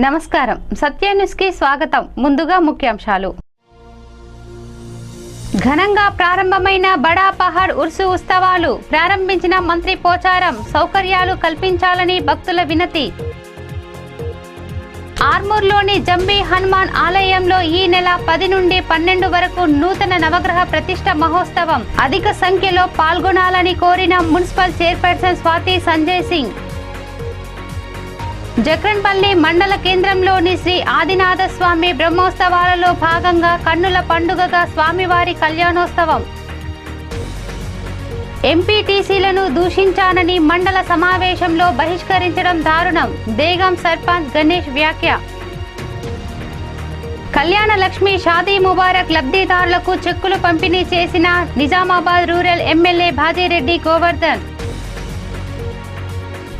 నమస్కారం. సత్య న్యూస్కి స్వాగతం. ముందుగా ముఖ్యాంశాలు. ఘనంగా ప్రారంభమైన బడా పహాడ్ ఉర్సు ఉత్సవాలు ప్రారంభించిన మంత్రి పోచారం సౌకర్యాలు కల్పించాలని భక్తుల వినతి. ఆర్మూర్లోని జంబీ హనుమాన్ ఆలయంలో ఈ నెల పది నుండి పన్నెండు వరకు నూతన నవగ్రహ ప్రతిష్ట మహోత్సవం. అధిక సంఖ్యలో పాల్గొనాలని కోరిన మున్సిపల్ చైర్పర్సన్ స్వాతి సంజయ్ సింగ్. జక్రన్పల్లి మండల కేంద్రంలోని శ్రీ ఆదినాథ స్వామి బ్రహ్మోత్సవాలలో భాగంగా కన్నుల పండుగగా స్వామివారి కళ్యాణోత్సవం. ఎంపీటీసీలను దూషించానని మండల సమావేశంలో బహిష్కరించడం దారుణం. దేగం సర్పంచ్ గణేష్ వ్యాఖ్య. కళ్యాణ లక్ష్మి షాదీ ముబారక్ లబ్ధిదారులకు చెక్కులు పంపిణీ చేసిన నిజామాబాద్ రూరల్ ఎమ్మెల్యే భాజీరెడ్డి గోవర్ధన్.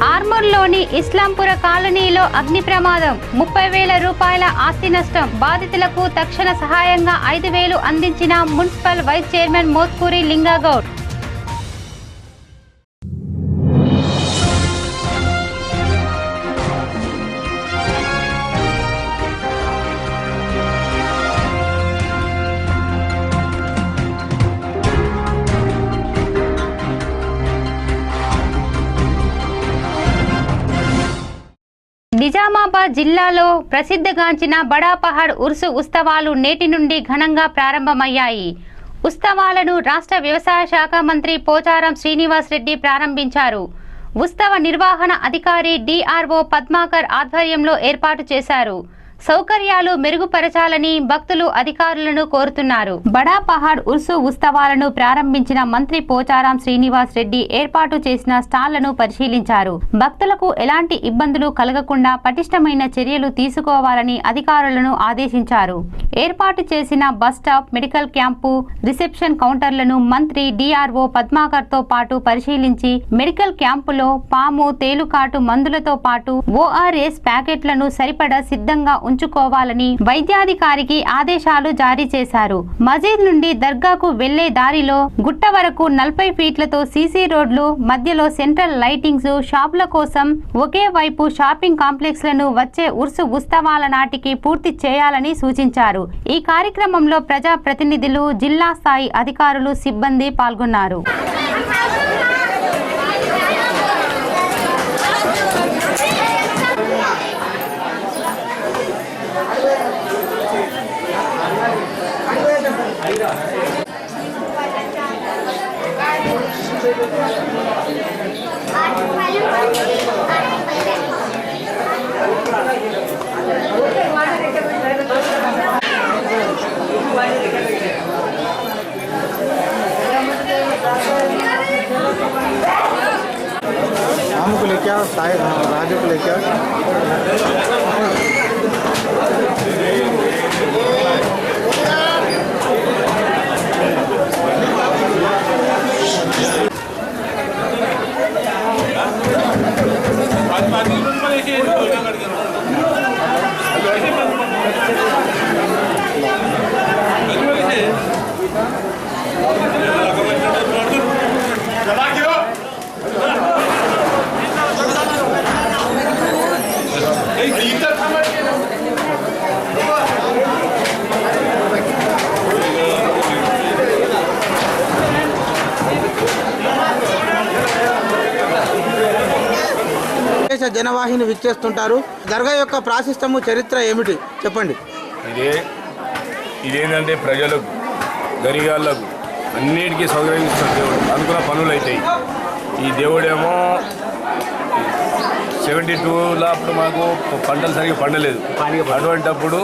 ఆర్మూర్లోని ఇస్లాంపుర కాలనీలో అగ్ని ప్రమాదం. ముప్పై వేల రూపాయల ఆస్తి నష్టం. బాధితులకు తక్షణ సహాయంగా ఐదు వేలు అందించిన municipal vice chairman Mothkuri Lingagoud. Nizamabad జిల్లాలో ప్రసిద్ధగాంచిన బడాపహాడ్ ఉర్సు ఉత్సవాలు నేటి నుండి ఘనంగా ప్రారంభమయ్యాయి. ఉత్సవాలను రాష్ట్ర వ్యవసాయ శాఖ మంత్రి పోచారం శ్రీనివాస్ రెడ్డి ప్రారంభించారు. ఉత్సవ నిర్వహణ అధికారి డిఆర్ఓ పద్మాకర్ ఆధ్వర్యంలో ఏర్పాటు చేశారు. సౌకర్యాలు మెరుగుపరచాలని భక్తులు అధికారులను కోరుతున్నారు. బడా పహాడ్ ఉర్సు ఉత్సవాలను ప్రారంభించిన మంత్రి పోచారం శ్రీనివాస్ రెడ్డి ఏర్పాటు చేసిన స్టాళ్ళను పరిశీలించారు. భక్తులకు ఎలాంటి ఇబ్బందులు కలగకుండా పటిష్టమైన చర్యలు తీసుకోవాలని అధికారులను ఆదేశించారు. ఏర్పాటు చేసిన bus stop medical camp reception కౌంటర్లను మంత్రి డిఆర్ఓ పద్మాకర్తో పాటు పరిశీలించి మెడికల్ క్యాంపులో పాము తేలుకాటు మందులతో పాటు ఓఆర్ఎస్ ప్యాకెట్లను సరిపడా సిద్ధంగా ఉంచుకోవాలని వైద్యాధికారికి ఆదేశాలు జారీ చేశారు. మజీద్ నుండి దర్గాకు వెళ్ళే దారిలో గుట్ట వరకు నలభై ఫీట్లతో సీసీ రోడ్లు మధ్యలో సెంట్రల్ లైటింగ్స్ షాపుల కోసం ఒకే వైపు షాపింగ్ కాంప్లెక్స్లను వచ్చే ఉర్సు ఉత్సవాల నాటికి పూర్తి చేయాలని సూచించారు. ఈ కార్యక్రమంలో ప్రజా ప్రతినిధులు జిల్లా స్థాయి అధికారులు సిబ్బంది పాల్గొన్నారు. लेके आओ साहिब हाँ, राजू को लेके आओ దేశ జనవాహిని విచ్చేస్తుంటారు. దర్గా యొక్క ప్రాశిష్టము చరిత్ర ఏమిటి? చెప్పండి. ఇదే ఇదేంటంటే ప్రజలకు గరిగాళ్ళకు అన్నిటికీ సౌకర్యం ఇస్తాడు దేవుడు. అనుకున్న పనులు అవుతాయి ఈ దేవుడేమో సెవెంటీ టూలో అప్పుడు మాకు పంటలు సరిగ్గా పండలేదు. అటువంటప్పుడు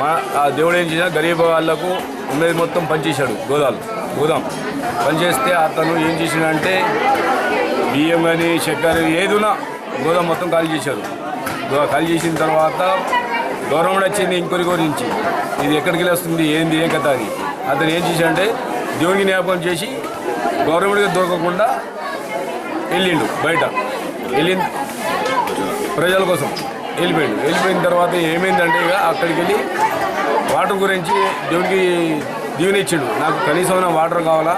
మా ఆ దేవుడు ఏం చేసినా గరీబ్ వాళ్ళకు ఉన్నది మొత్తం పనిచేశాడు గోదాలు గోదాం. పనిచేస్తే అతను ఏం చేసినంటే బియ్యం కానీ చక్కెర ఏదున్నా గోదాం మొత్తం ఖాళీ చేశారు. ఖాళీ చేసిన తర్వాత గవర్నమెంట్ వచ్చింది ఇంకొరి గురించి ఇది ఎక్కడికి వెళ్ళి వస్తుంది ఏంది ఏం కథ అది? అతను ఏం చేశాడంటే దేవునికి జ్ఞాపకం చేసి గవర్నమెంట్కి దొరకకుండా వెళ్ళిండు బయట. వెళ్ళిన ప్రజల కోసం వెళ్ళిపోయిండు. వెళ్ళిపోయిన తర్వాత ఏమైందంటే ఇక అక్కడికి వెళ్ళి వాటర్ గురించి దేవునికి దీవెన ఇచ్చిండు. నాకు కనీసం వాటర్ కావాలా?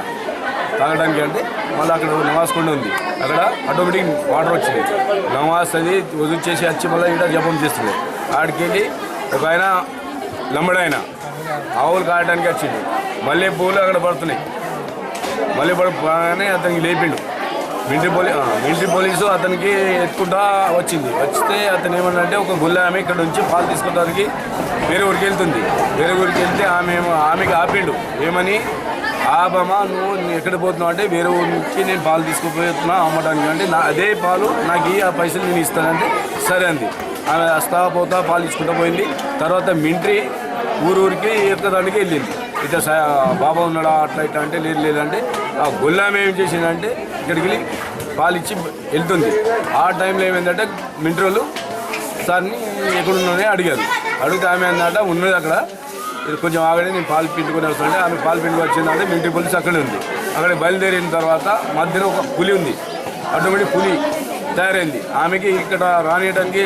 తాగడానికి అంటే మళ్ళీ అక్కడ నమాజ్ కొండ ఉంది. అక్కడ ఆటోమేటిక్ వాటర్ వచ్చింది. నమాజ్ అది వదిలిచేసి వచ్చి మళ్ళీ ఇక్కడ జపం చేస్తుంది. ఆడికి వెళ్ళి ఒక ఆయన లంబడాయన ఆవులు కాయడానికి వచ్చింది మళ్ళీ పూలు అక్కడ పడుతున్నాయి. మళ్ళీ పడగానే అతనికి లేపిండు. మిలిటరీ పోలీ మిలిటరీ పోలీసు అతనికి ఎత్తుకుంటా వచ్చింది. వస్తే అతను ఏమన్నంటే ఒక గుల్ల ఆమె ఇక్కడ నుంచి పాలు తీసుకోవడానికి వేరే ఊరికి వెళ్తుంది. వేరే ఊరికి వెళ్తే ఆమె ఆమెకి ఆపిండు. ఏమని? ఆపమ్మా నువ్వు ఎక్కడ పోతున్నావు అంటే వేరే ఊరి నుంచి నేను పాలు తీసుకుపోతున్నా అమ్మడానికి అంటే నా అదే పాలు నాకు ఈ ఆ పైసలు నేను ఇస్తానంటే సరే అంది. ఆమె వస్తా పోతా పాలు తీసుకుంటా పోయింది. తర్వాత మింట్రీ ఊరు ఊరికి ఎక్కడానికి వెళ్ళింది. ఇట్లా సా- బాబా ఉన్నాడా అట్లా ఇట్లా అంటే లేదు లేదంటే ఆ గొల్లామె ఏం చేసిందంటే ఇక్కడికి వెళ్ళి పాలు ఇచ్చి వెళ్తుంది. ఆ టైంలో ఏమైందంటే మింట్రోలు సార్ని ఎక్కడున్నానే అడిగారు. అడిగితే ఆమె ఏంటంటే ఉన్నది అక్కడ. కొంచెం ఆగడే నేను పాలు పిండుకొని వస్తుంటే ఆమె పాలు పిండుకు వచ్చిందంటే మిలిటరీ పోలీస్ అక్కడే ఉంది. అక్కడ బయలుదేరిన తర్వాత మధ్యలో ఒక పులి ఉంది. అటువంటి పులి తయారైంది. ఆమెకి ఇక్కడ రానియడానికి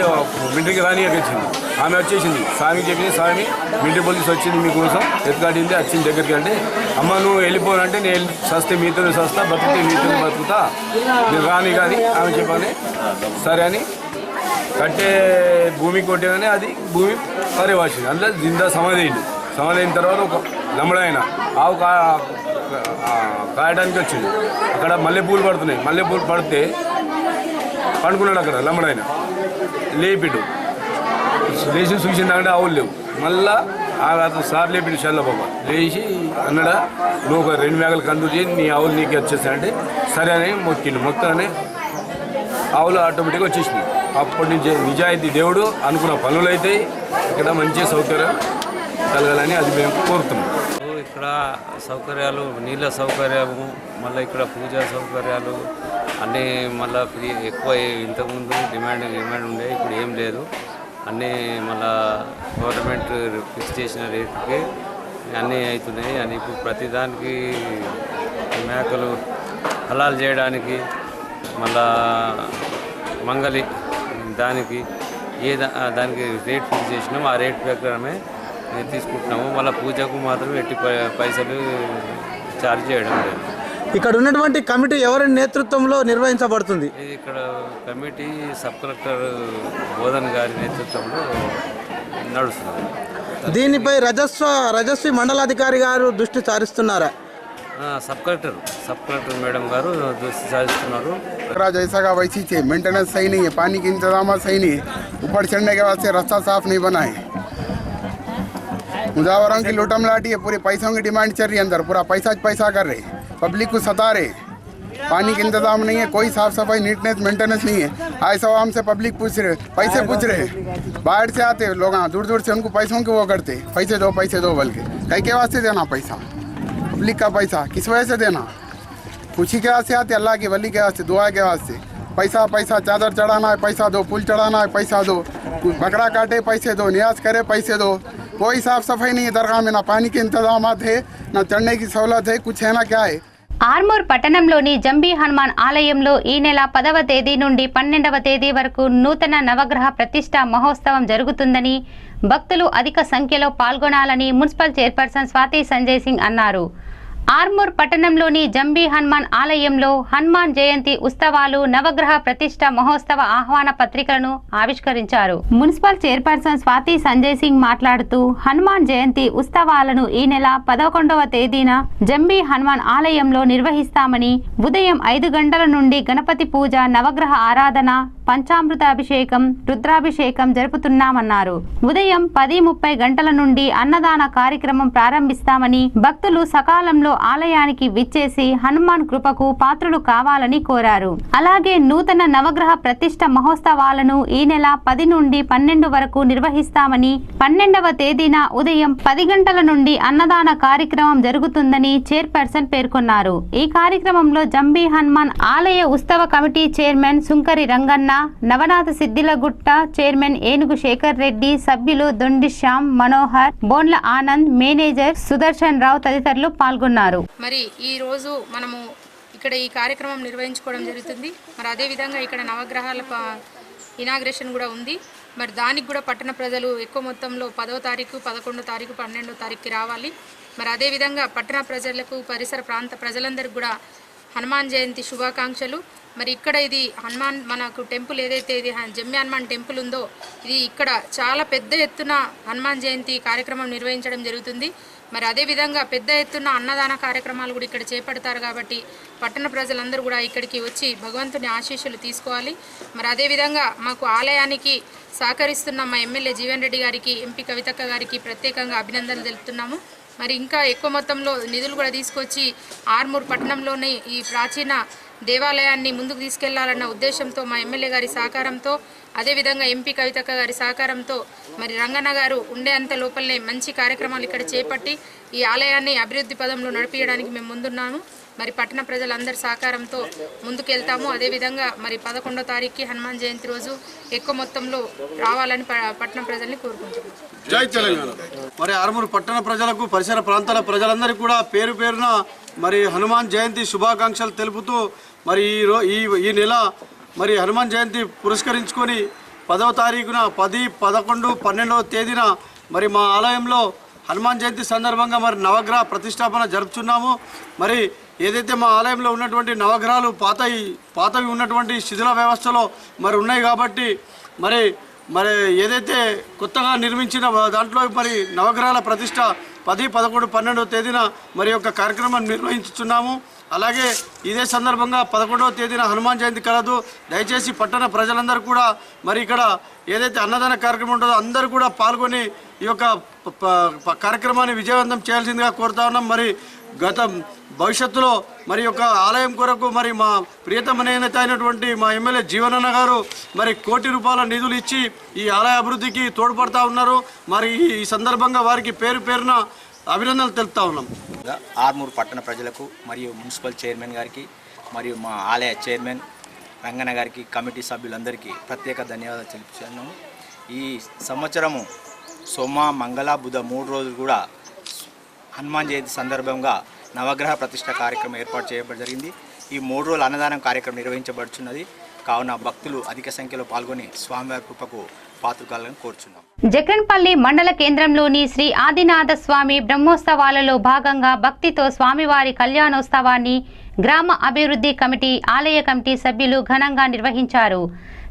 మిలిటరీకి రానియకొచ్చింది ఆమె వచ్చేసింది. స్వామికి చెప్పింది స్వామి మిలిటరీ పోలీస్ వచ్చింది మీకోసం. ఎత్తుకాటింది వచ్చింది దగ్గరికి అంటే అమ్మ నువ్వు వెళ్ళిపోనంటే నేను వెళ్ళి సస్తే మీతో సస్తా బతికితే మీతో బతుకుతా. నేను రాని కానీ ఆమె చెప్పని సరే అని కట్టే భూమి కొట్టేదని అది భూమి పరివాసింది. అందులో జిందా సమాధి అయింది. సమాధి తర్వాత ఒక లంబడాయన ఆవు కా కాయడానికి వచ్చింది. అక్కడ మల్లెపూలు పడుతున్నాయి. మల్లెపూలు పడితే పండుకున్నాడు అక్కడ లమ్మడైన లేపిడు. లేచి చూసిందంటే ఆవులు లేవు. మళ్ళా ఆ అతను సార్ లేపిడు చల్లబాబా లేచి అన్నాడా నువ్వు ఒక రెండు మేకలు కందు చేసి నీ ఆవులు నీకు వచ్చేసానంటే సరే అని మొక్కిండు. మొక్కనే ఆవులు ఆటోమేటిక్గా వచ్చేసినాయి. అప్పటి నుంచి నిజాయితీ దేవుడు అనుకున్న పనులు అయితే ఇక్కడ మంచి సౌకర్యం. కలగాలని అది మేము కోరుతున్నాం. ఇక్కడ సౌకర్యాలు నీళ్ళ సౌకర్యము మళ్ళీ ఇక్కడ పూజా సౌకర్యాలు అన్నీ మళ్ళీ ఫ్రీ ఎక్కువ ఇంతకుముందు డిమాండ్ డిమాండ్ ఉండే ఇప్పుడు ఏం లేదు. అన్నీ మళ్ళా గవర్నమెంట్ ఫిక్స్ చేసిన రేట్కి అన్నీ అవుతున్నాయి. అని ఇప్పుడు ప్రతిదానికి మేకలు హలాలు చేయడానికి మళ్ళా మంగలి దానికి ఏ దానికి రేట్ ఫిక్స్ చేసినామో ఆ రేట్ ప్రకారమే తీసుకుంటున్నాము మళ్ళీ పూజకు మాత్రం ఎట్టి పై- పైసలు ఛార్జ్ చేయడం లేదు ఇక్కడ ఉన్నటువంటి కమిటీ ఎవరి నేతృత్వంలో నిర్వహించబడుతుంది ఇది ఇక్కడ కమిటీ సబ్ కలెక్టర్ బోధన్ గారి నేతృత్వంలో నడుస్తుంది దీనిపై రజస్వ రజస్వి మండలాధికారి గారు దృష్టి సారిస్తున్నారా ఆ, sub collector sub collector madam గారు దృష్టి సాధిస్తున్నారు करा जैसा का वैसी चाहिए मेंटेनेंस सही नहीं है पानी के इंतजाम सही नहीं है ऊपर चढ़ने के वास्ते रास्ता साफ नहीं बना है मुजावरों की लूटम लाटी है, पूरे पैसों की डिमांड चल रही है अंदर, पूरा पैसा पैसा कर रहे पब्लिक को सता रहे पानी का इंतज़ाम नहीं है, कोई साफ़ सफ़ाई नीटनेस मेंटेनेंस नहीं है। आए सौ हमसे पब्लिक पूछ रहे पैसे पूछ रहे बाहर से आते लोग हाँ दूर दूर से उनको पैसों के वो करते पैसे दो पैसे दो बल्कि कई के वास्ते देना पैसा? पब्लिक का पैसा, किस वजह से देना? खुशी के वास्ते आते अल्लाह की वली के वास्ते, दुआ के वास्ते। पैसा पैसा, चादर चढ़ाना है, पैसा दो पुल चढ़ाना है, पैसा दो। बकरा काटे, पैसे दो न्याज करे, पैसे दो। कोई साफ सफाई नहीं है दरगाह में ना पानी के इंतजाम है ना चढ़ने की सहूलत है कुछ है ना क्या है ఆర్మూర్ పట్టణంలోని జంబీ హనుమాన్ ఆలయంలో ఈ నెల పదవ తేదీ నుండి పన్నెండవ తేదీ వరకు నూతన నవగ్రహ ప్రతిష్ట మహోత్సవం జరుగుతుందని భక్తులు అధిక సంఖ్యలో పాల్గొనాలని మున్సిపల్ చైర్పర్సన్ స్వాతి సంజయ్ సింగ్ అన్నారు ఆర్మూర్ పట్టణంలోని జంబీ హనుమాన్ ఆలయంలో హనుమాన్ జయంతి ఉత్సవాలు నవగ్రహ ప్రతిష్ట మహోత్సవ ఆహ్వాన పత్రికలను ఆవిష్కరించారు. మున్సిపల్ చైర్పర్సన్ స్వాతి సంజయ్ సింగ్ మాట్లాడుతూ హనుమాన్ జయంతి ఉత్సవాలను ఈ నెల పదకొండవ తేదీన జంబీ హనుమాన్ ఆలయంలో నిర్వహిస్తామని ఉదయం ఐదు గంటల నుండి గణపతి పూజ నవగ్రహ ఆరాధన పంచామృత అభిషేకం రుద్రాభిషేకం జరుపుతున్నామన్నారు. ఉదయం పది ముప్పై గంటల నుండి అన్నదాన కార్యక్రమం ప్రారంభిస్తామని భక్తులు సకాలంలో ఆలయానికి విచ్చేసి హనుమాన్ కృపకు పాత్రులు కావాలని కోరారు. అలాగే నూతన నవగ్రహ ప్రతిష్ట మహోత్సవాలను ఈ నెల పది నుండి పన్నెండు వరకు నిర్వహిస్తామని పన్నెండవ తేదీన ఉదయం పది గంటల నుండి అన్నదాన కార్యక్రమం జరుగుతుందని చైర్పర్సన్ పేర్కొన్నారు. ఈ కార్యక్రమంలో జంబీ హనుమాన్ ఆలయ ఉత్సవ కమిటీ చైర్మన్ సుంకరి రంగన్న నవనాథ సిద్దిలగుట్ట చైర్మన్ ఏనుగు శేఖర్ రెడ్డి సభ్యులు దొండి శ్యామ్ మనోహర్ బోన్ల ఆనంద్ మేనేజర్ సుదర్శన్ రావు తదితరులు పాల్గొన్నారు. మరి ఈ రోజు మనము ఇక్కడ ఈ కార్యక్రమం నిర్వహించుకోవడం జరుగుతుంది. మరి అదేవిధంగా ఇక్కడ నవగ్రహాల ఇనాగ్రేషన్ కూడా ఉంది. మరి దానికి కూడా పట్టణ ప్రజలు ఎక్కువ మొత్తంలో పదవ తారీఖు పదకొండో తారీఖు పన్నెండో తారీఖుకి రావాలి. మరి అదేవిధంగా పట్టణ ప్రజలకు పరిసర ప్రాంత ప్రజలందరికీ కూడా హనుమాన్ జయంతి శుభాకాంక్షలు. మరి ఇక్కడ ఇది హనుమాన్ మనకు టెంపుల్ ఏదైతే ఇది జమ్మి హనుమాన్ టెంపుల్ ఉందో ఇది ఇక్కడ చాలా పెద్ద ఎత్తున హనుమాన్ జయంతి కార్యక్రమం నిర్వహించడం జరుగుతుంది. మరి అదేవిధంగా పెద్ద ఎత్తున అన్నదాన కార్యక్రమాలు కూడా ఇక్కడ చేపడతారు కాబట్టి పట్టణ ప్రజలందరూ కూడా ఇక్కడికి వచ్చి భగవంతుని ఆశీస్సులు తీసుకోవాలి. మరి అదేవిధంగా మాకు ఆలయానికి సహకరిస్తున్న మా ఎమ్మెల్యే జీవన్ రెడ్డి గారికి ఎంపీ కవితక్క గారికి ప్రత్యేకంగా అభినందనలు తెలుపుతున్నాము. మరి ఇంకా ఎక్కువ మొత్తంలో నిధులు కూడా తీసుకొచ్చి ఆర్మూర్ పట్టణంలోని ఈ ప్రాచీన దేవాలయాన్ని ముందుకు తీసుకెళ్ళాలన్న ఉద్దేశంతో మా ఎమ్మెల్యే గారి సహకారంతో అదేవిధంగా ఎంపీ కవితక్క గారి సహకారంతో మరి రంగన్న గారు ఉండే అంత లోపలనే మంచి కార్యక్రమాలు ఇక్కడ చేపట్టి ఈ ఆలయాన్ని అభివృద్ధి పదంలో నడిపించడానికి మేము ముందున్నాము. మరి పట్టణ ప్రజలందరి సహకారంతో ముందుకెళ్తాము. అదేవిధంగా మరి పదకొండో తారీఖుకి హనుమాన్ జయంతి రోజు ఎక్కువ మొత్తంలో రావాలని ప- పట్టణ ప్రజల్ని కోరుకుంటున్నాం. జై తెలంగాణ. మరి ఆరుమూరు పట్టణ ప్రజలకు పరిసర ప్రాంతాల ప్రజలందరికీ కూడా పేరు పేరున మరి హనుమాన్ జయంతి శుభాకాంక్షలు తెలుపుతూ మరి ఈ రో ఈ ఈ నెల మరి హనుమాన్ జయంతి పురస్కరించుకొని పదవ తారీఖున పది పదకొండు పన్నెండవ తేదీన మరి మా ఆలయంలో హనుమాన్ జయంతి సందర్భంగా మరి నవగ్రహ ప్రతిష్టాపన జరుపుతున్నాము మరి ఏదైతే మా ఆలయంలో ఉన్నటువంటి నవగ్రహాలు పాతవి పాతవి ఉన్నటువంటి శిథిల వ్యవస్థలో మరి ఉన్నాయి కాబట్టి మరి మరి ఏదైతే కొత్తగా నిర్మించిన దాంట్లో మరి నవగ్రహాల ప్రతిష్ట పది పదకొండు పన్నెండవ తేదీన మరి యొక్క కార్యక్రమాన్ని నిర్వహించుతున్నాము అలాగే ఇదే సందర్భంగా పదకొండవ తేదీన హనుమాన్ జయంతి కలదు. దయచేసి పట్టణ ప్రజలందరూ కూడా మరి ఇక్కడ ఏదైతే అన్నదాన కార్యక్రమం ఉంటుందో అందరూ కూడా పాల్గొని ఈ యొక్క కార్యక్రమాన్ని విజయవంతం చేయాల్సిందిగా కోరుతా ఉన్నాం. మరి గత భవిష్యత్తులో మరి యొక్క ఆలయం కొరకు మరి మా ప్రియతమ నేత అయినటువంటి మా ఎమ్మెల్యే జీవనన్న గారు మరి కోటి రూపాయల నిధులు ఇచ్చి ఈ ఆలయ అభివృద్ధికి తోడ్పడతా ఉన్నారు. మరి ఈ సందర్భంగా వారికి పేరు పేరున అభినందనలు తెలుపుతా ఉన్నాం. ఆర్మూరు పట్టణ ప్రజలకు మరియు మున్సిపల్ చైర్మన్ గారికి మరియు మా ఆలయ చైర్మన్ రంగన్న గారికి కమిటీ సభ్యులందరికీ ప్రత్యేక ధన్యవాదాలు తెలుపుతున్నాము ఈ సంవత్సరము సోమ మంగళ బుధ మూడు రోజులు కూడా హనుమాన్ జయంతి సందర్భంగా నవగ్రహ ప్రతిష్ట కార్యక్రమం ఏర్పాటు చేయబడి జరిగింది. ఈ మూడు రోజుల అన్నదానం కార్యక్రమం నిర్వహించబడుచున్నది. కావున భక్తులు అధిక సంఖ్యలో పాల్గొని స్వామివారి కృపకు పాత్రకాలను కోరుచున్నాం. జక్రన్పల్లి మండల కేంద్రంలోని శ్రీ ఆదినాథ స్వామి బ్రహ్మోత్సవాలలో భాగంగా భక్తితో స్వామివారి కళ్యాణోత్సవాన్ని గ్రామ అభివృద్ధి కమిటీ ఆలయ కమిటీ సభ్యులు ఘనంగా నిర్వహించారు.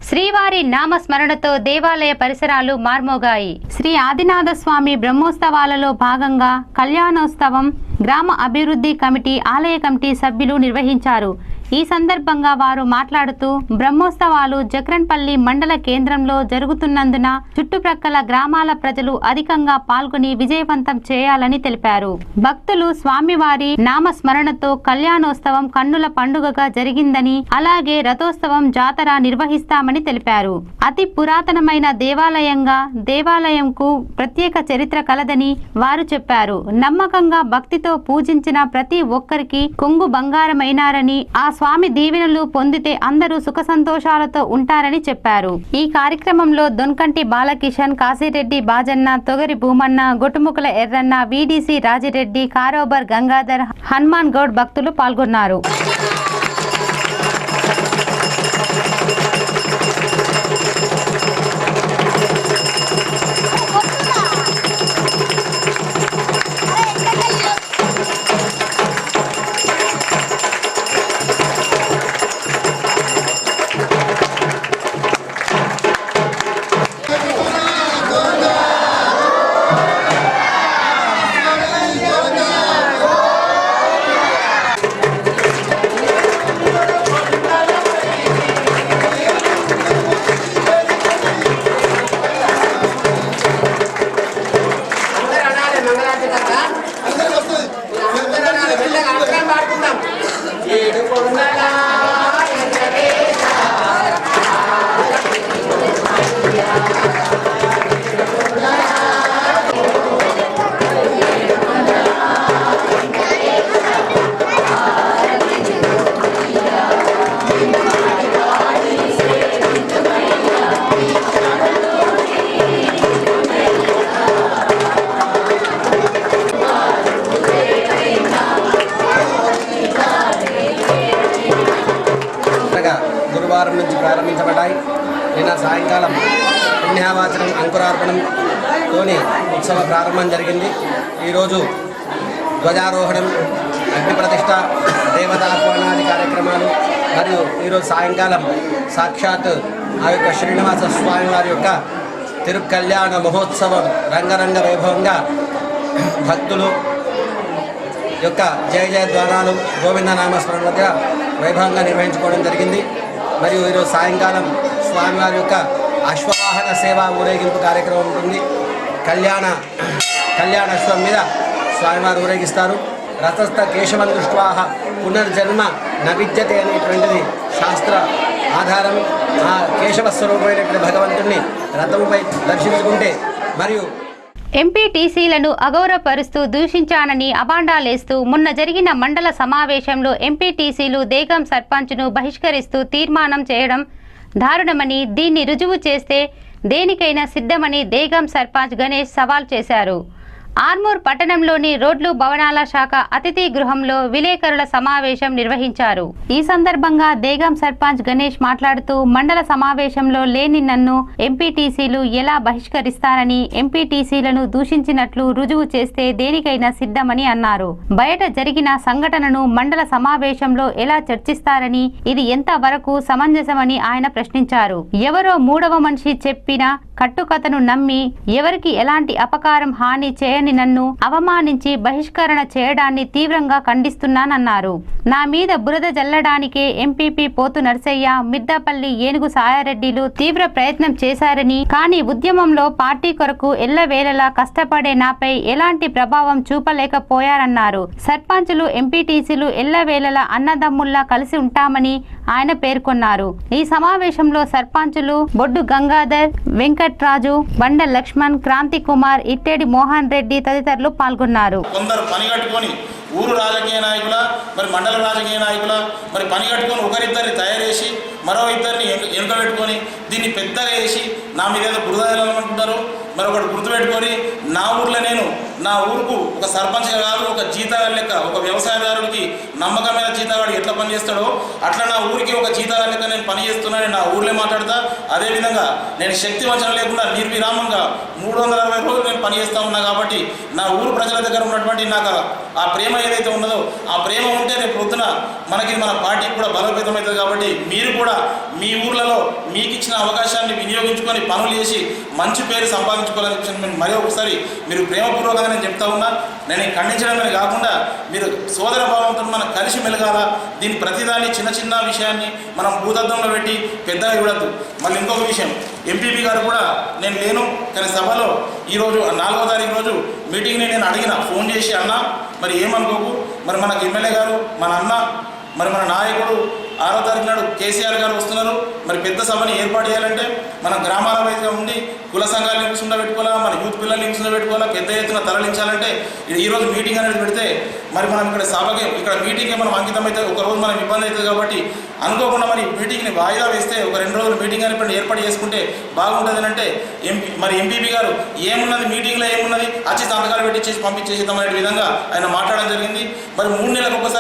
శ్రీవారి నామస్మరణతో దేవాలయ పరిసరాలు మార్మోగాయి. శ్రీ ఆదినాథ స్వామి బ్రహ్మోత్సవాలలో భాగంగా కళ్యాణోత్సవం గ్రామ అభివృద్ధి కమిటీ ఆలయ కమిటీ సభ్యులు నిర్వహించారు. ఈ సందర్భంగా వారు మాట్లాడుతూ బ్రహ్మోత్సవాలు జక్రన్పల్లి మండల కేంద్రంలో జరుగుతున్నందున చుట్టుప్రక్కల గ్రామాల ప్రజలు అధికంగా పాల్గొని విజయవంతం చేయాలని తెలిపారు. భక్తులు స్వామివారి నామస్మరణతో కళ్యాణోత్సవం కన్నుల పండుగగా జరిగిందని అలాగే రథోత్సవం జాతర నిర్వహిస్తామని తెలిపారు. అతి పురాతనమైన దేవాలయంగా దేవాలయంకు ప్రత్యేక చరిత్ర కలదని వారు చెప్పారు. నమ్మకంగా భక్తితో పూజించిన ప్రతి ఒక్కరికి కొంగు బంగారమైనారని ఆ స్వామి దీవెనలు పొందితే అందరూ సుఖ సంతోషాలతో ఉంటారని చెప్పారు. ఈ కార్యక్రమంలో దొన్కంటి బాలకిషన్ కాశీరెడ్డి బాజన్న తొగరి భూమన్న గొటుముకుల ఎర్రన్న వీడీసీ రాజిరెడ్డి కారోబర్ గంగాధర్ హనుమాన్ గౌడ్ భక్తులు పాల్గొన్నారు. సాక్షాత్ ఆ యొక్క శ్రీనివాస స్వామి వారి యొక్క తిరుకల్యాణ మహోత్సవం రంగరంగ వైభవంగా భక్తులు యొక్క జయ జయ ద్వారాలు గోవింద నామస్మరణ మధ్య వైభవంగా నిర్వహించుకోవడం జరిగింది. మరియు ఈరోజు సాయంకాలం స్వామివారి యొక్క అశ్వవాహన సేవ ఊరేగింపు కార్యక్రమం ఉంటుంది. కళ్యాణ కళ్యాణ అశ్వం మీద స్వామివారు ఊరేగిస్తారు. రథస్థ కేశవం దృష్వాహ పునర్జన్మ నవిద్యతే అనేటువంటిది శాస్త్ర ఆధారం ఆ కేశవ స్వరూపమైనటువంటి భగవంతుణ్ణి రథముపై దర్శించుకుంటే మరియు ఎంపీటీసీలను అగౌరవపరుస్తూ దూషించానని అబాండాలేస్తూ మొన్న జరిగిన మండల సమావేశంలో ఎంపీటీసీలు దేగం సర్పంచ్ను బహిష్కరిస్తూ తీర్మానం చేయడం దారుణమని దీన్ని రుజువు చేస్తే దేనికైనా సిద్ధమని దేగం సర్పంచ్ గణేష్ సవాల్ చేశారు. ఆర్మూర్ పట్టణంలోని రోడ్లు భవనాల శాఖ అతిథి గృహంలో విలేకరుల సమావేశం నిర్వహించారు. ఈ సందర్భంగా దేగం సర్పంచ్ గణేష్ మాట్లాడుతూ మండల సమావేశంలో లేని నన్ను ఎంపీటీసీలు ఎలా బహిష్కరిస్తారని ఎంపీటీసీలను దూషించినట్లు రుజువు చేస్తే దేనికైనా సిద్ధమని అన్నారు. బయట జరిగిన సంఘటనను మండల సమావేశంలో ఎలా చర్చిస్తారని ఇది ఎంత వరకు సమంజసమని ఆయన ప్రశ్నించారు. ఎవరో మూడవ మనిషి చెప్పిన కట్టుకథను నమ్మి ఎవరికి ఎలాంటి అపకారం హాని చేయని నన్ను అవమానించి బహిష్కరణ చేయడాన్ని తీవ్రంగా ఖండిస్తున్నానన్నారు. నా మీద బురద జల్లడానికే ఎంపీపీ పోతు నర్సయ్య మిద్దపల్లి ఏనుగు సాయారెడ్డిలు తీవ్ర ప్రయత్నం చేశారని కానీ ఉద్యమంలో పార్టీ కొరకు ఎల్లవేళలా కష్టపడే నాపై ఎలాంటి ప్రభావం చూపలేకపోయారన్నారు. సర్పంచులు ఎంపీటీసీలు ఎల్లవేళలా అన్నదమ్ముల్లా కలిసి ఉంటామని ఆయన పేర్కొన్నారు. ఈ సమావేశంలో సర్పంచులు బొడ్డు గంగాధర్ వెంకట్రాజు బండ లక్ష్మణ్ క్రాంతి కుమార్ ఇట్టేడి మోహన్ రెడ్డి తదితరులు పాల్గొన్నారు. కొందరు పని కట్టుకొని ఊరు రాజకీయ నాయకుల మరి మండల రాజకీయ నాయకుల మరి పని కట్టుకొని ఒకరిద్దరిని తయారు చేసి మరో ఇద్దరిని ఎను- వెనుక పెట్టుకొని దీన్ని పెద్దగా వేసి నా మీద ఏదో బురద అనుకుంటారు మరొకటి గుర్తుపెట్టుకొని నా ఊర్లో నేను నా ఊరుకు ఒక సర్పంచ్గా కాదు ఒక జీతగాడి లెక్క ఒక వ్యవసాయదారుడికి నమ్మకమైన జీతగాడు ఎట్లా పనిచేస్తాడో అట్లా నా ఊరికి ఒక జీతగాడి లెక్క నేను పని చేస్తున్నానని నా ఊర్లో మాట్లాడతా. అదేవిధంగా నేను శక్తి వంచన లేకుండా నిర్విరామంగా మూడు వందల అరవై రోజులు నేను పనిచేస్తూ ఉన్నా కాబట్టి నా ఊరు ప్రజల దగ్గర ఉన్నటువంటి నాకు ఆ ప్రేమ ఏదైతే ఉన్నదో ఆ ప్రేమ ఉంటే రేపు పొద్దున మనకి మన పార్టీకి కూడా బలోపేతం అవుతుంది కాబట్టి మీరు కూడా మీ ఊర్లలో మీకు ఇచ్చిన అవకాశాన్ని వినియోగించుకొని పనులు చేసి మంచి పేరు సంపాదించుకోవాలని చెప్పి నేను మరీ ఒకసారి మీరు ప్రేమపూర్వకంగా నేను చెప్తా ఉన్నా నేను ఖండించడమే కాకుండా మీరు సోదర భావంతో మనం కలిసి మెలగాల. దీని ప్రతిదాన్ని చిన్న చిన్న విషయాన్ని మనం భూతద్దంలో పెట్టి పెద్దగా చూడద్దు. మళ్ళీ ఇంకొక విషయం ఎంపీపీ గారు కూడా నేను లేను కానీ సభలో ఈరోజు నాలుగో తారీఖు రోజు మీటింగ్ని నేను అడిగిన ఫోన్ చేసి అన్న మరి ఏమనుకోకు? మరి మనకు ఎమ్మెల్యే గారు మన అన్న మరి మన నాయకుడు ఆరో తారీఖు నాడు కేసీఆర్ గారు వస్తున్నారు. మరి పెద్ద సభని ఏర్పాటు చేయాలంటే మన గ్రామాల వైద్యుగా ఉండి కుల సంఘాలు నిలుసుండ పెట్టుకోవాలా మన యూత్ పిల్లలు నిలుసుండ పెట్టుకోవాలా పెద్ద ఎత్తున తరలించాలంటే ఈ రోజు మీటింగ్ అనేది పెడితే మరి మనం ఇక్కడ సభకి ఇక్కడ మీటింగ్కి మనం అంకితం అయితే ఒక రోజు మనం ఇబ్బంది అవుతుంది కాబట్టి అనుకోకుండా మరి మీటింగ్ని వాయిదా వేస్తే ఒక రెండు రోజులు మీటింగ్ అనేది ఏర్పాటు చేసుకుంటే బాగుంటుంది అంటే ఎంపీ మరి ఎంపీపీ గారు ఏమున్నది మీటింగ్లో ఏమున్నది అచ్చి సంతకాలు పెట్టించేసి పంపించేసేద్దాం అనే విధంగా ఆయన మాట్లాడడం జరిగింది. మరి మూడు నెలలకు ఒకసారి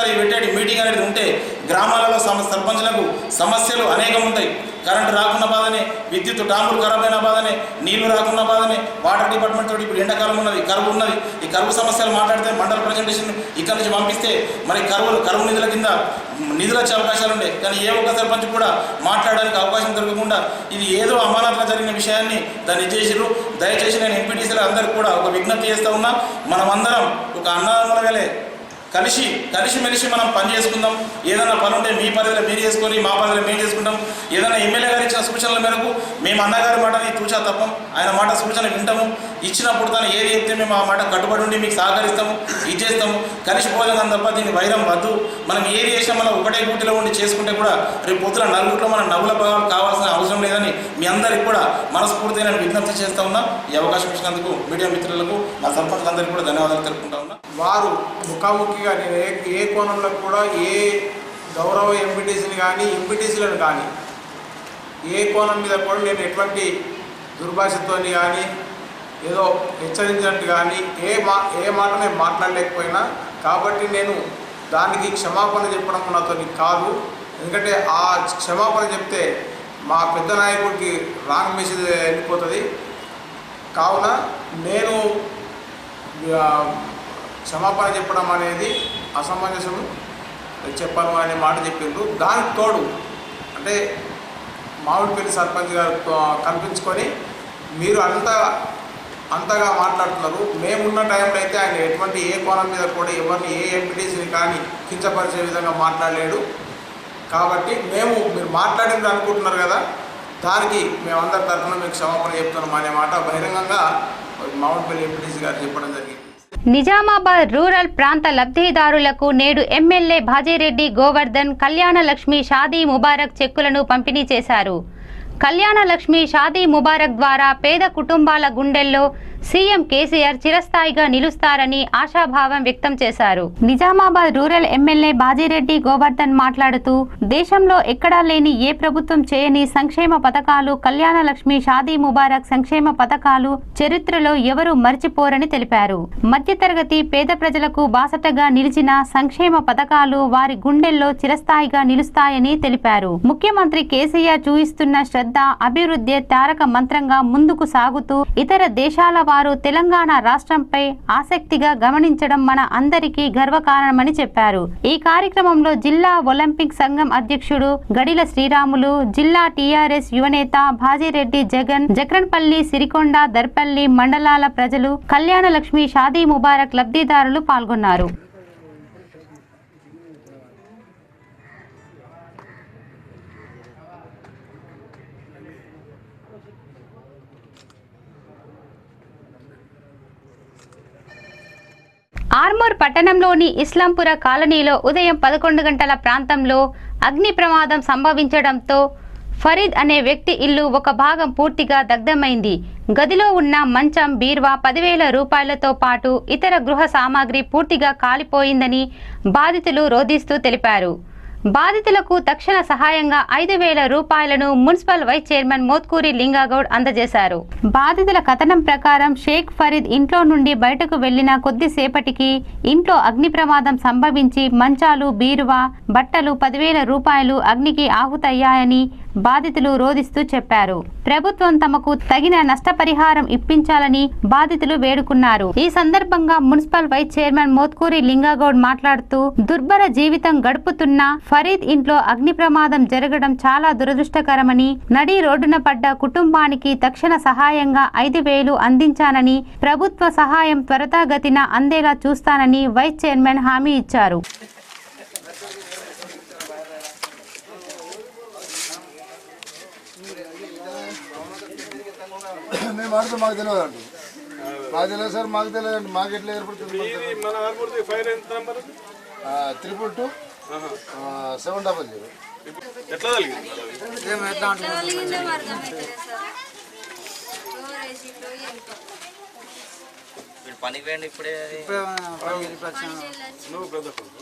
మీటింగ్ అనేది ఉంటే గ్రామాలలో సమ సర్పంచులకు సమస్యలు అనేకం ఉంటాయి. కరెంటు రాకున్న బాధనే విద్యుత్ టాంకులు ఖరాబ్ అయిన బాధనే నీళ్ళు రాకున్న బాధనే వాటర్ డిపార్ట్మెంట్ తోటి ఇప్పుడు ఎండాకాలం ఉన్నది కరువు ఉన్నది. ఈ కరువు సమస్యలు మాట్లాడితే మండల ప్రజెంటేషన్ ఇక్కడ నుంచి పంపిస్తే మరి కరువులు కరువు నిధుల కింద నిధులు వచ్చే అవకాశాలు ఉండే. కానీ ఏ ఒక్క సర్పంచ్ కూడా మాట్లాడడానికి అవకాశం దొరకకుండా ఇది ఏదో అమానతగా జరిగిన విషయాన్ని దాన్ని చేసిరు దయచేసి నేను ఎంపీటీసీలు అందరికీ కూడా ఒక విజ్ఞప్తి చేస్తూ ఉన్నా. మనమందరం ఒక అన్నదమ్ముల వేలే కలిసి కలిసిమెలిసి మనం పని చేసుకుందాం. ఏదైనా పని ఉంటే మీ పరిధిలో మీరు చేసుకొని మా పరిధిలో మేము చేసుకుంటాం. ఏదైనా ఎమ్మెల్యే గారు ఇచ్చిన సూచనల మేరకు మేము అన్నగారి మాటని తూచా తప్పం. ఆయన మాట సూచన వింటాము. ఇచ్చినప్పుడు తను ఏది చెప్తే మేము ఆ మాట కట్టుబడి ఉండి మీకు సహకరిస్తాము ఇది చేస్తాము కలిసిపోలేదని తప్ప దీన్ని వైరం వద్దు. మనం ఏది చేసినా మనం ఒకటే గుట్టిలో ఉండి చేసుకుంటే కూడా రేపు పొద్దున నలుగురిలో మన నవ్వుల భాగాలు కావాల్సిన అవసరం లేదని మీ అందరికి కూడా మనస్ఫూర్తిగా నేను విజ్ఞప్తి చేస్తా ఉన్నా. ఈ అవకాశం ఇచ్చినందుకు మీడియా మిత్రులకు నా సర్పంచులందరికీ కూడా ధన్యవాదాలు తెలుపుకుంటా ఉన్నా. వారు ముఖాముఖిగా నేను ఏ ఏ కోణంలో కూడా ఏ గౌరవ ఎంపీటీసీని కానీ ఎంపీటీసీలను కానీ ఏ కోణం మీద కూడా నేను ఎటువంటి దుర్భాషతోని కానీ ఏదో హెచ్చరించినట్టు కానీ ఏ మా ఏ మాట నేను మాట్లాడలేకపోయినా కాబట్టి నేను దానికి క్షమాపణ చెప్పడం నాతో కాదు. ఎందుకంటే ఆ క్షమాపణ చెప్తే మా పెద్ద నాయకుడికి రాంగ్ మెసేజ్ వెళ్ళిపోతుంది. కావున నేను క్షమాపణ చెప్పడం అనేది అసమంజసం చెప్పను అనే మాట చెప్పిండ్రు. దానికి తోడు అంటే మామిడిపల్లి సర్పంచ్ గారు కనిపించుకొని కల్పించుకొని మీరు అంత అంతగా మాట్లాడుతున్నారు. మేమున్న టైంలో అయితే ఆయన ఎటువంటి ఏ కోణం మీద కూడా ఎవరిని ఏ ఎంపీటీసీని కానీ కించపరిచే విధంగా మాట్లాడలేడు. కాబట్టి మేము మీరు మాట్లాడింది అనుకుంటున్నారు కదా దానికి మేమందరి తరఫున మీకు క్షమాపణ చెప్తున్నాం అనే మాట బహిరంగంగా మౌంట్పల్లి ఎంపీటీసీ గారు చెప్పడం జరిగింది. నిజామాబాద్ రూరల్ ప్రాంత లబ్ధిదారులకు నేడు ఎమ్మెల్యే భాజీరెడ్డి గోవర్ధన్ కళ్యాణ లక్ష్మి షాదీ ముబారక్ చెక్కులను పంపిణీ చేశారు. కళ్యాణ లక్ష్మి షాదీ ముబారక్ ద్వారా పేద కుటుంబాల గుండెల్లో సీఎం కేసీఆర్ చిరస్థాయిగా నిలుస్తారని ఆశాభావం వ్యక్తం చేశారు. నిజామాబాద్ రూరల్ ఎమ్మెల్యే బాజిరెడ్డి గోవర్ధన్ మాట్లాడుతూ దేశంలో ఎక్కడా లేని ఏ ప్రభుత్వం చేయని సంక్షేమ పథకాలు కళ్యాణ లక్ష్మి షాదీ ముబారక్ సంక్షేమ పథకాలు చరిత్రలో ఎవరూ మర్చిపోరని తెలిపారు. మధ్యతరగతి పేద ప్రజలకు బాసటగా నిలిచిన సంక్షేమ పథకాలు వారి గుండెల్లో చిరస్థాయిగా నిలుస్తాయని తెలిపారు. ముఖ్యమంత్రి కేసీఆర్ చూయిస్తున్న శ్రద్ధ అభివృద్ధి తారక మంత్రంగా ముందుకు సాగుతూ ఇతర దేశాల వారు తెలంగాణ రాష్ట్రంపై ఆసక్తిగా గమనించడం మన అందరికీ గర్వకారణమని చెప్పారు. ఈ కార్యక్రమంలో జిల్లా ఒలింపిక్ సంఘం అధ్యక్షుడు గడిల శ్రీరాములు జిల్లా టీఆర్ఎస్ యువనేత భాజిరెడ్డి జగన్ జక్రన్పల్లి సిరికొండ దర్పల్లి మండలాల ప్రజలు కళ్యాణ లక్ష్మి షాదీ ముబారక్ లబ్ధిదారులు పాల్గొన్నారు. ఆర్మూర్ పట్టణంలోని ఇస్లాంపుర కాలనీలో ఉదయం పదకొండు గంటల ప్రాంతంలో అగ్ని ప్రమాదం సంభవించడంతో ఫరీద్ అనే వ్యక్తి ఇల్లు ఒక భాగం పూర్తిగా దగ్ధమైంది. గదిలో ఉన్న మంచం బీర్వా పదివేల రూపాయలతో పాటు ఇతర గృహ సామాగ్రి పూర్తిగా కాలిపోయిందని బాధితులు రోధిస్తూ తెలిపారు. బాధితులకు తక్షణ సహాయంగా ఐదు వేల రూపాయలను municipal vice chairman Mothkuri Lingagoud అందజేశారు. బాధితుల కథనం ప్రకారం షేక్ ఫరీద్ ఇంట్లో నుండి బయటకు వెళ్ళిన కొద్దిసేపటికి ఇంట్లో అగ్ని ప్రమాదం సంభవించి మంచాలు బీరువా బట్టలు పదివేల రూపాయలు అగ్నికి ఆహుతయ్యాయని బాధితులు రోధిస్తూ చెప్పారు. ప్రభుత్వం తమకు తగిన నష్టపరిహారం ఇప్పించాలని బాధితులు వేడుకున్నారు. ఈ సందర్భంగా municipal vice chairman Mothkuri Lingagoud మాట్లాడుతూ దుర్భర జీవితం గడుపుతున్న ఫరీద్ ఇంట్లో అగ్ని ప్రమాదం జరగడం చాలా దురదృష్టకరమని నడి రోడ్డున పడ్డ కుటుంబానికి తక్షణ సహాయంగా ఐదు వేలు అందించానని ప్రభుత్వ సహాయం త్వరతాగతిన అందేలా చూస్తానని వైస్ చైర్మన్ హామీ ఇచ్చారు. మేము ఆడితే మాకు తెలియదు అంటు మాకు తెలియదు సార్ మాకు తెలియదు అండి మాకు ఎట్లా ఏర్పడుతుంది triple two seven double zero ఎట్లా కలిగింది పనికి వేయండి ఇప్పుడే నువ్వు పెద్ద కొడుకు.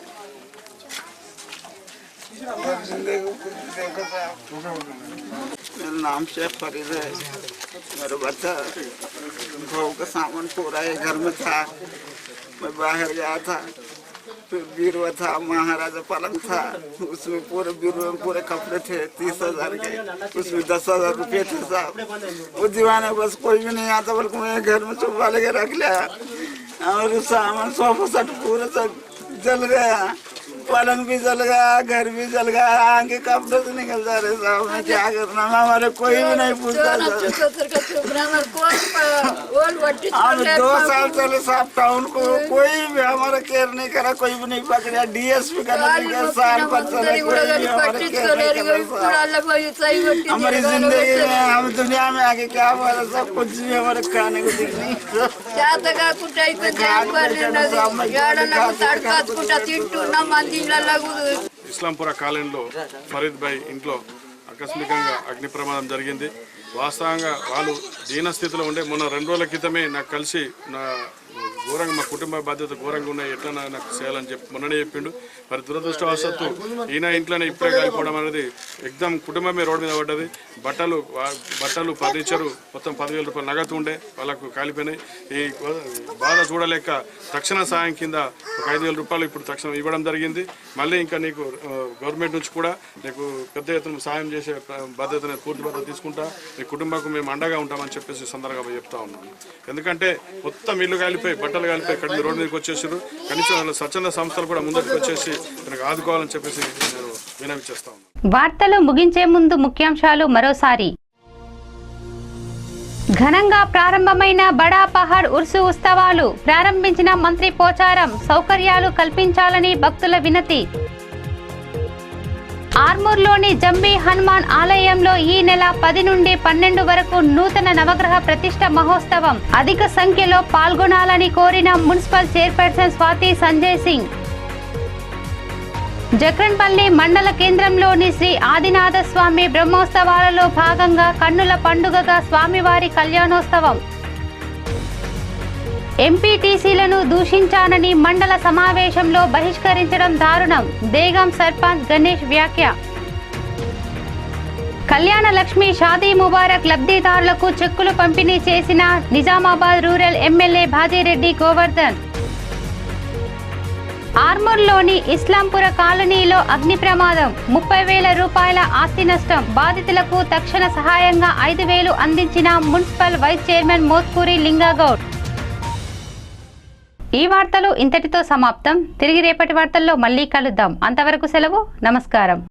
मेरा नाम शेख फरीद है। मेरा बच्चा भाव का सामान पूरा है, घर में था। मैं बाहर गया था, फिर बीरवा था, महाराजा पलंग था। उसमें पूरे बीरवा में पूरे कपड़े थे, तीस हज़ार के। उसमें दस हज़ार रुपये थे साहब। वो दीवाने बस कोई भी नहीं आता, बल्कि मैं घर में चुपा लेके रख लिया। और सामान, सोफा सेट पूरा सब जल गया। पलंग भी जल गया घर भी जल गया आगे कपड़े से निकल जा रहे साहब? मैं क्या करना हमारे कोई भी नहीं पूछता हम दो साल चले साहब टाउन को कोई भी हमारा केयर नहीं करा कोई भी नहीं पकड़ा डीएसपी का नहीं किया साल पर चले कोई भी हमारा केयर नहीं करा हमारी ज़िंदगी में हम दुनिया में आगे क्या बोला सब कुछ भी हमारे खाने को दिख नहीं ఇస్లాంపుర కాలనీలో ఫరీద్ భాయ్ ఇంట్లో ఆకస్మికంగా అగ్ని ప్రమాదం జరిగింది. వాస్తవంగా వాళ్ళు దీన స్థితిలో ఉండే మొన్న రెండు రోజుల క్రితమే నాకు కలిసి నా ఘోరంగా మా కుటుంబ బాధ్యత ఘోరంగా ఉన్నాయి. ఎట్లా నాకు చేయాలని చెప్పి మొన్ననే చెప్పిండు. మరి దురదృష్టవశాత్తు ఈయన ఇంట్లోనే ఇప్పుడే కాలిపోవడం అనేది ఎగ్దమ్ కుటుంబమే రోడ్డు మీద పడ్డది. బట్టలు బట్టలు ఫర్నిచరు మొత్తం పదివేల రూపాయలు నగదు ఉండే వాళ్ళకు కాలిపోయినాయి. ఈ బాధ చూడలేక తక్షణ సాయం కింద ఒక ఐదు వేల రూపాయలు ఇప్పుడు తక్షణం ఇవ్వడం జరిగింది. మళ్ళీ ఇంకా నీకు గవర్నమెంట్ నుంచి కూడా నీకు పెద్ద ఎత్తున సాయం చేసే బాధ్యత బాధ్యతని పూర్తి బాధ్యత తీసుకుంటా. నీ కుటుంబకు మేము అండగా ఉంటామని చెప్పేసి సందర్భంగా చెప్తా ఉన్నాను. ఎందుకంటే మొత్తం ఇల్లు కాలిపోయి బట్టలు కాలిపోయి ఇక్కడ రోడ్డు మీదకి వచ్చేసారు కనీసం వాళ్ళ స్వచ్ఛంద సంస్థలు కూడా ముందుకు వచ్చేసి మనకు ఆదుకోవాలని చెప్పేసి నేను వినవి వార్తలు ముగించే ముందు ముఖ్యాంశాలు మరోసారి. ఘనంగా ప్రారంభమైన బడా పహాడ్ ఉర్సు ఉత్సవాలు ప్రారంభించిన మంత్రి పోచారం సౌకర్యాలు కల్పించాలని భక్తుల వినతి. ఆర్మూర్లోని జంబీ హనుమాన్ ఆలయంలో ఈ నెల పది నుండి పన్నెండు వరకు నూతన నవగ్రహ ప్రతిష్ట మహోత్సవం. అధిక సంఖ్యలో పాల్గొనాలని కోరిన మున్సిపల్ చైర్పర్సన్ స్వాతి సంజయ్ సింగ్. జక్రన్పల్లి మండల కేంద్రంలోని శ్రీ ఆదినాథ స్వామి బ్రహ్మోత్సవాలలో భాగంగా కన్నుల పండుగగా స్వామివారి కళ్యాణోత్సవం. ఎంపీటీసీలను దూషించానని మండల సమావేశంలో బహిష్కరించడం దారుణం. దేగం సర్పంచ్ గణేష్ వ్యాఖ్య. కళ్యాణ లక్ష్మి షాదీ ముబారక్ లబ్ధిదారులకు చెక్కులు పంపిణీ చేసిన నిజామాబాద్ రూరల్ ఎమ్మెల్యే భాజీరెడ్డి గోవర్ధన్. ఆర్మూర్లోని ఇస్లాంపుర కాలనీలో అగ్ని ప్రమాదం. ముప్పై వేల రూపాయల ఆస్తి నష్టం. బాధితులకు తక్షణ సహాయంగా ఐదు వేలు అందించిన municipal vice chairman Mothkuri Lingagoud. ఈ వార్తలు ఇంతటితో సమాప్తం. తిరిగి రేపటి వార్తల్లో మళ్ళీ కలుద్దాం. అంతవరకు సెలవు. నమస్కారం.